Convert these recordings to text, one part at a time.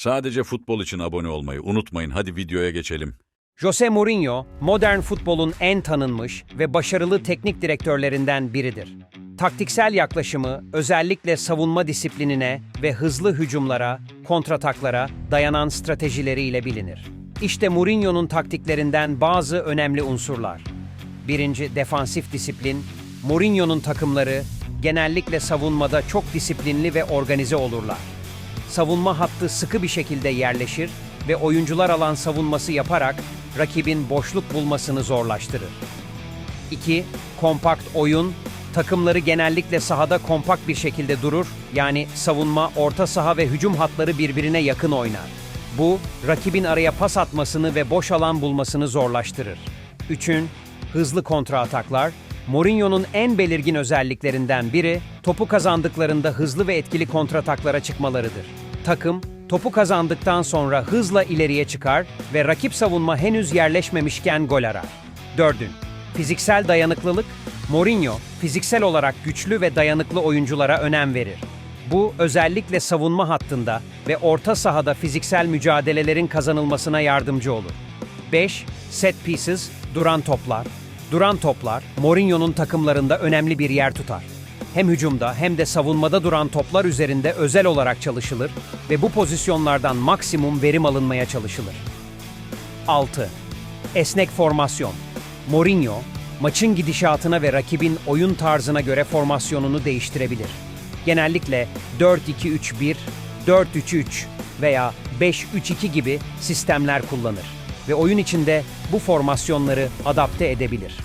Sadece futbol için abone olmayı unutmayın. Hadi videoya geçelim. Jose Mourinho, modern futbolun en tanınmış ve başarılı teknik direktörlerinden biridir. Taktiksel yaklaşımı özellikle savunma disiplinine ve hızlı hücumlara, kontrataklara dayanan stratejileriyle bilinir. İşte Mourinho'nun taktiklerinden bazı önemli unsurlar. Birinci, defansif disiplin. Mourinho'nun takımları genellikle savunmada çok disiplinli ve organize olurlar. Savunma hattı sıkı bir şekilde yerleşir ve oyuncular alan savunması yaparak rakibin boşluk bulmasını zorlaştırır. 2. Kompakt oyun. Takımları genellikle sahada kompakt bir şekilde durur, yani savunma, orta saha ve hücum hatları birbirine yakın oynar. Bu, rakibin araya pas atmasını ve boş alan bulmasını zorlaştırır. 3. Hızlı kontra ataklar. Mourinho'nun en belirgin özelliklerinden biri, topu kazandıklarında hızlı ve etkili kontrataklara çıkmalarıdır. Takım, topu kazandıktan sonra hızla ileriye çıkar ve rakip savunma henüz yerleşmemişken gol arar. 4. Fiziksel dayanıklılık. Mourinho, fiziksel olarak güçlü ve dayanıklı oyunculara önem verir. Bu özellikle savunma hattında ve orta sahada fiziksel mücadelelerin kazanılmasına yardımcı olur. 5. Set pieces, duran toplar. Duran toplar, Mourinho'nun takımlarında önemli bir yer tutar. Hem hücumda hem de savunmada duran toplar üzerinde özel olarak çalışılır ve bu pozisyonlardan maksimum verim alınmaya çalışılır. 6. Esnek formasyon. Mourinho, maçın gidişatına ve rakibin oyun tarzına göre formasyonunu değiştirebilir. Genellikle 4-2-3-1, 4-3-3 veya 5-3-2 gibi sistemler kullanır ve oyun içinde bu formasyonları adapte edebilir.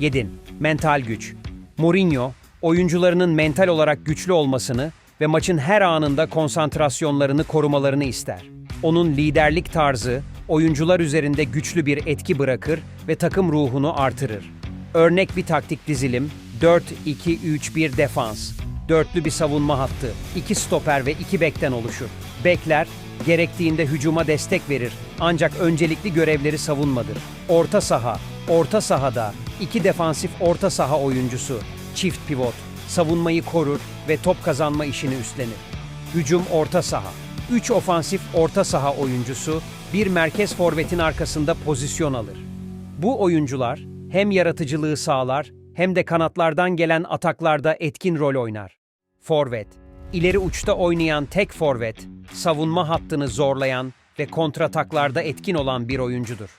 7. Mental güç. Mourinho, oyuncularının mental olarak güçlü olmasını ve maçın her anında konsantrasyonlarını korumalarını ister. Onun liderlik tarzı, oyuncular üzerinde güçlü bir etki bırakır ve takım ruhunu artırır. Örnek bir taktik dizilim, 4-2-3-1 defans, dörtlü bir savunma hattı, iki stoper ve iki bekten oluşur. Bekler, gerektiğinde hücuma destek verir ancak öncelikli görevleri savunmadır. Orta saha, orta sahada iki defansif orta saha oyuncusu, çift pivot, savunmayı korur ve top kazanma işini üstlenir. Hücum orta saha, 3 ofansif orta saha oyuncusu bir merkez forvetin arkasında pozisyon alır. Bu oyuncular hem yaratıcılığı sağlar hem de kanatlardan gelen ataklarda etkin rol oynar. Forvet, ileri uçta oynayan tek forvet, savunma hattını zorlayan ve kontrataklarda etkin olan bir oyuncudur.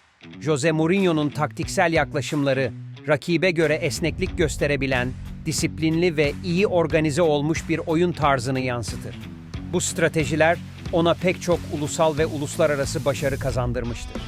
Jose Mourinho'nun taktiksel yaklaşımları, rakibe göre esneklik gösterebilen, disiplinli ve iyi organize olmuş bir oyun tarzını yansıtır. Bu stratejiler ona pek çok ulusal ve uluslararası başarı kazandırmıştır.